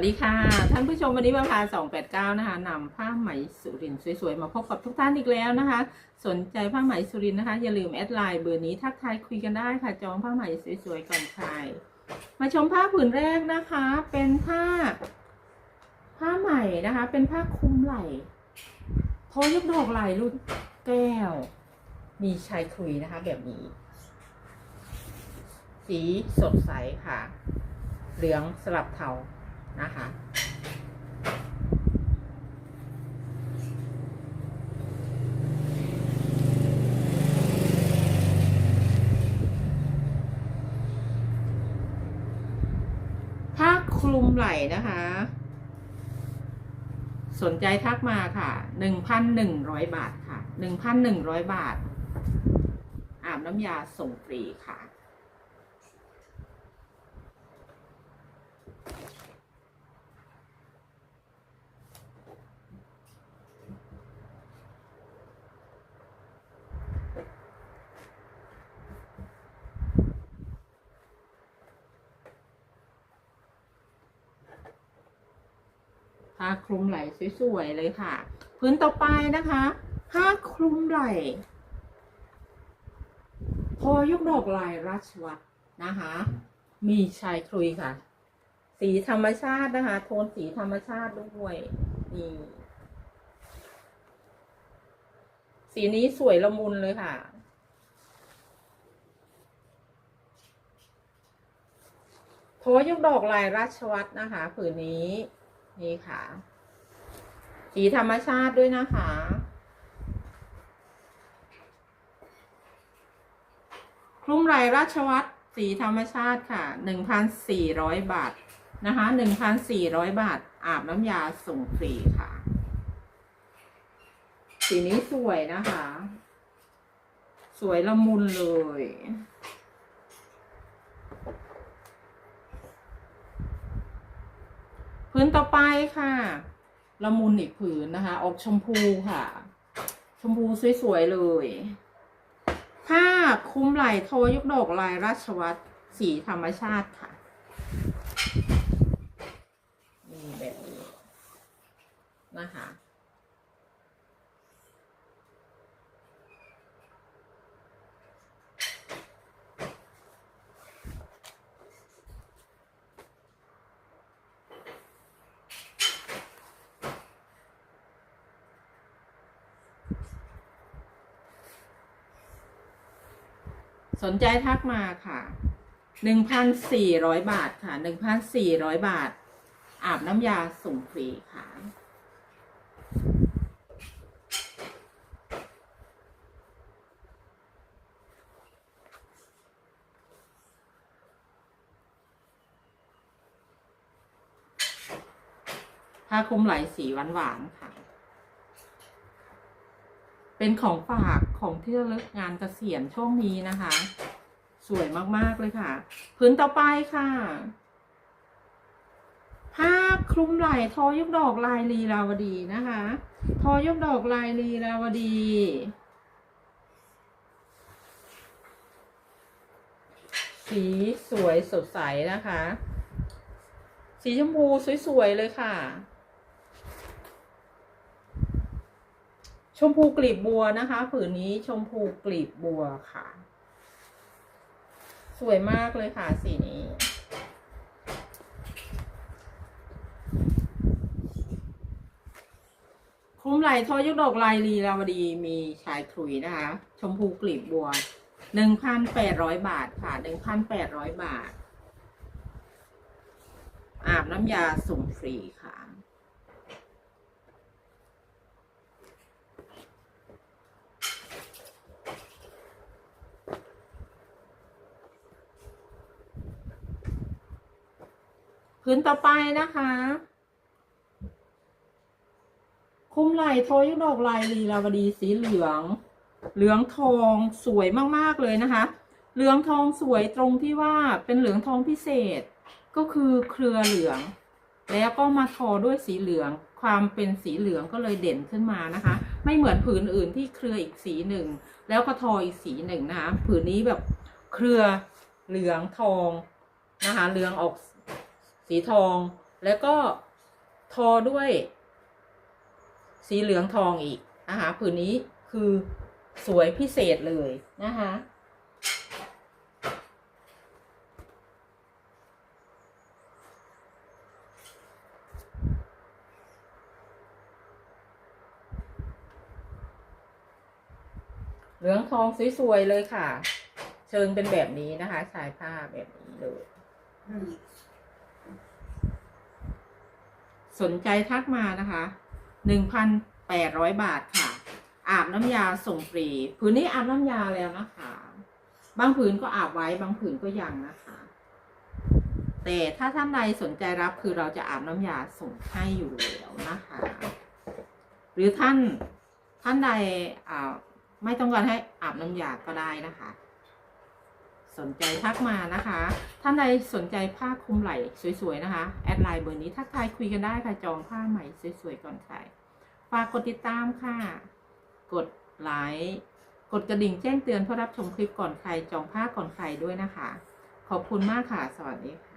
วัสดีค่ะ ท่านผู้ชมวันนี้มาพา 289 นะคะนำผ้าไหมสุรินสวยๆ มาพบกับทุกท่านอีกแล้วนะคะ สนใจผ้าไหมสุรินนะคะ อย่าลืมแอดไลน์เบอร์นี้ทักทายคุยกันได้ค่ะจองผ้าไหมสวยๆก่อนใครมาชมผ้าผืนแรกนะคะ เป็นผ้า ผ้าไหมนะคะ เป็นผ้าคลุมไหล่โทอยกดอกไหล่รุ่นแก้ว มีชายคุยนะคะ แบบนี้ สีสดใสค่ะ เหลืองสลับเทา นะคะผ้าคลุมไหล่นะคะ สนใจทักมาค่ะหนึ่งพันหนึ่งร้อยบาทค่ะหนึ่งพันหนึ่งร้อยบาท อาบน้ำยาส่งฟรีค่ะ ผ้าคลุมไหล่สวยๆเลยค่ะ พื้นต่อไปนะคะผ้าคลุมไหล่พอยกดอกลายราชวัตรนะคะ มีชายคลุยค่ะ สีธรรมชาตินะคะ โทนสีธรรมชาติด้วยนี่สีนี้สวยละมุนเลยค่ะ โทยกดอกลายราชวัตรนะคะ ผืนนี้ นี่ค่ะ สีธรรมชาติด้วยนะคะ คลุมไหล่ราชวัตรสีธรรมชาติค่ะหนึ่งพันสี่ร้อยบาทนะคะหนึ่งพันสี่ร้อยบาท อาบน้ำยาส่งฟรีค่ะ สีนี้สวยนะคะ สวยละมุนเลย นต่อไปค่ะละมุนอีกผืนนะคะ ออกชมพูค่ะ ชมพูสวยๆเลยผ้าคลุมไหล่โทยกดอกลายราชวัตรสีธรรมชาติค่ะ นี่แบบนี้นะคะ สนใจทักมาค่ะหนึ่งพันสี่ร้อยบาทค่ะหนึ่งพันสี่ร้อยบาท อาบน้ำยาส่งฟรีค่ะ ผ้าคลุมไหลสีหวานๆค่ะ เป็นของฝากของที่ระลึกงานเกษียณช่วงนี้นะคะ สวยมาก ๆ เลยค่ะ พื้นต่อไปค่ะผ้าคลุมไหล่ทอยกดอกลายลีลาวดีนะคะ ทอยกดอกลายลีลาวดี สีสวยสดใสนะคะ สีชมพูสวย ๆ เลยค่ะ ชมพูกลีบบัวนะคะ ผืนนี้ชมพูกลีบบัวค่ะ สวยมากเลยค่ะ สีนี้ คลุมไหลทอยุกดอกลายลีลาวดีมีชายคลุยนะคะ ชมพูกลีบบัวหนึ่งพันแปดร้อยบาทค่ะหนึ่งพันแปดร้อยบาท อาบน้ำยาส่งฟรีค่ะ พื้นต่อไปนะคะ คุ้มไหล่โทยุดอกลายลีลาวดีสีเหลือง เหลืองทองสวยมากๆเลยนะคะ เหลืองทองสวยตรงที่ว่าเป็นเหลืองทองพิเศษ ก็คือเครือเหลือง แล้วก็มาทอด้วยสีเหลือง ความเป็นสีเหลืองก็เลยเด่นขึ้นมานะคะ ไม่เหมือนผืนอื่นที่เครืออีกสีหนึ่ง แล้วก็ทออีกสีหนึ่งนะคะ ผืนนี้แบบเครือเหลืองทองนะคะ เหลืองออก สีทอง แล้วก็ทอด้วย สีเหลืองทองอีกนะคะผืนนี้คือสวยพิเศษเลยนะคะเหลืองทองสวยๆเลยค่ะ เชิงเป็นแบบนี้นะคะชายผ้าแบบนี้เลยอืม สนใจทักมานะคะหนึ่งพันแปดร้อยบาทค่ะ อาบน้ำยาส่งฟรีผืนนี้อาบน้ำยาแล้วนะคะ บางผืนก็อาบไว้บางผืนก็ยังนะคะ แต่ถ้าท่านใดสนใจรับคือเราจะอาบน้ำยาส่งให้อยู่แล้วนะคะ หรือท่านท่านใดไม่ต้องการให้อาบน้ำยาก็ได้นะคะ สนใจทักมานะคะ ท่านใดสนใจผ้าคลุมไหล่สวยๆนะคะ แอดไลน์เบอร์นี้ทักทายคุยกันได้ค่ะจองผ้าใหม่สวยๆก่อนใครฝากกดติดตามค่ะ กดไลค์กดกระดิ่งแจ้งเตือนเพื่อรับชมคลิปก่อนใครจองผ้าก่อนใครด้วยนะคะ ขอบคุณมากค่ะ สวัสดีค่ะ